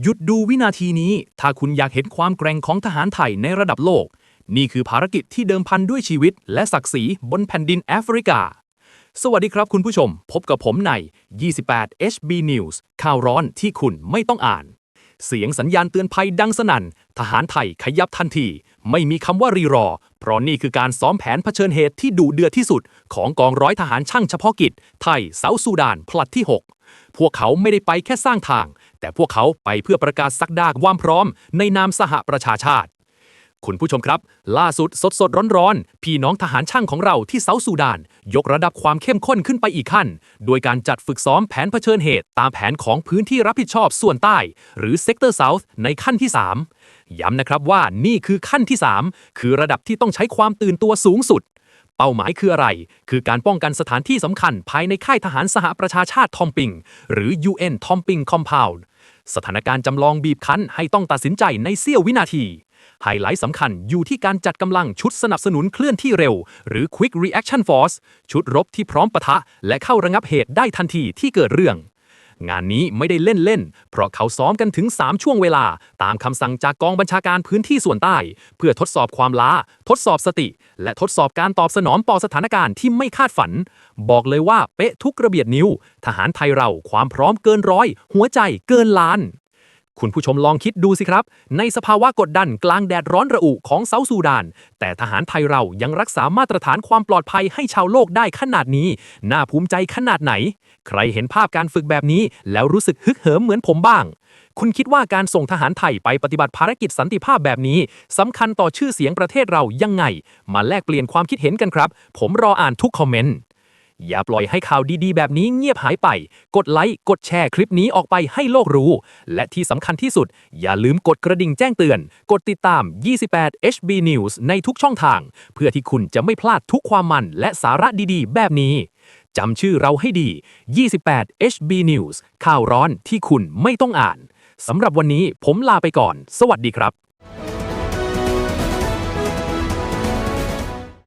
หยุดดูวินาทีนี้ ถ้าคุณอยากเห็นความแกร่งของทหารไทยในระดับโลก นี่คือภารกิจที่เดิมพันด้วยชีวิต และศักดิ์ศรีบนแผ่นดินแอฟริกา สวัสดีครับคุณผู้ชม พบกับผมใน 28 HB News ข่าวร้อนที่คุณไม่ต้องอ่าน เสียงสัญญาณเตือนภัยดังสนั่น ทหารไทยขยับทันที ไม่มีคำว่ารีรอ เพราะนี่คือการซ้อมแผนเผชิญเหตุที่ดุเดือดที่สุด ของกองร้อยทหารช่างเฉพาะกิจ ไทยเซาท์ซูดาน พลัดที่ 6 พวกเขาไม่ได้ไปแค่สร้างทาง แต่พวกเขาไปเพื่อประกาศสักดาความพร้อม ในนามสหประชาชาติ คุณผู้ชมครับ ล่าสุดสดสดร้อนร้อนๆพี่น้องทหารช่างของเราที่เซาท์ซูดาน ยกระดับความเข้มข้นขึ้นไปอีกขั้น โดยการจัดฝึกซ้อมแผนเผชิญเหตุ ตามแผนของพื้นที่รับผิดชอบส่วนใต้ หรือ Sector South ในขั้นที่ 3 ย้ำนะครับว่านี่คือขั้นที่ 3 คือระดับที่ต้องใช้ความตื่นตัวสูงสุดเป้าหมายคืออะไร คือการป้องกันสถานที่สำคัญภายในค่ายทหารสหประชาชาติทอมปิง หรือ UN Tomping Compound สถานการณ์จำลองบีบคั้นให้ต้องตัดสินใจในเสี้ยววินาที ไฮไลท์สำคัญอยู่ที่การจัดกำลังชุดสนับสนุนเคลื่อนที่เร็ว หรือ Quick Reaction Force ชุดรบที่พร้อมปะทะ และเข้าระงับเหตุได้ทันทีที่เกิดเรื่อง งานนี้ไม่ได้เล่นเล่น เพราะเขาซ้อมกันถึง 3 ช่วงเวลา ตามคำสั่งจากกองบัญชาการพื้นที่ส่วนใต้ เพื่อทดสอบความล้า ทดสอบสติ และทดสอบการตอบสนองต่อสถานการณ์ที่ไม่คาดฝัน บอกเลยว่าเป๊ะทุกระเบียดนิ้ว ทหารไทยเราความพร้อมเกินร้อย หัวใจเกินล้าน คุณผู้ชมลองคิดดูสิครับ ในสภาวะกดดันกลางแดดร้อนระอุของเซาท์ซูดาน แต่ทหารไทยเรายังรักษามาตรฐานความปลอดภัยให้ชาวโลกได้ขนาดนี้ น่าภูมิใจขนาดไหน ใครเห็นภาพการฝึกแบบนี้ แล้วรู้สึกฮึกเหิมเหมือนผมบ้าง คุณคิดว่าการส่งทหารไทยไปปฏิบัติภารกิจสันติภาพแบบนี้สำคัญต่อชื่อเสียงประเทศเรายังไง มาแลกเปลี่ยนความคิดเห็นกันครับ ผมรออ่านทุกคอมเมนต์ อย่าปล่อยให้ข่าวดีๆ แบบนี้เงียบหายไป กดไลค์ กดแชร์คลิปนี้ออกไปให้โลกรู้ และที่สำคัญที่สุด อย่าลืมกดกระดิ่งแจ้งเตือน กดติดตาม 28 HB News ในทุกช่องทาง เพื่อที่คุณจะไม่พลาดทุกความมันและสาระดีๆ แบบนี้จำชื่อเราให้ดี 28 HB News ข่าวร้อนที่คุณไม่ต้องอ่านสำหรับวันนี้ผมลาไปก่อน สวัสดีครับ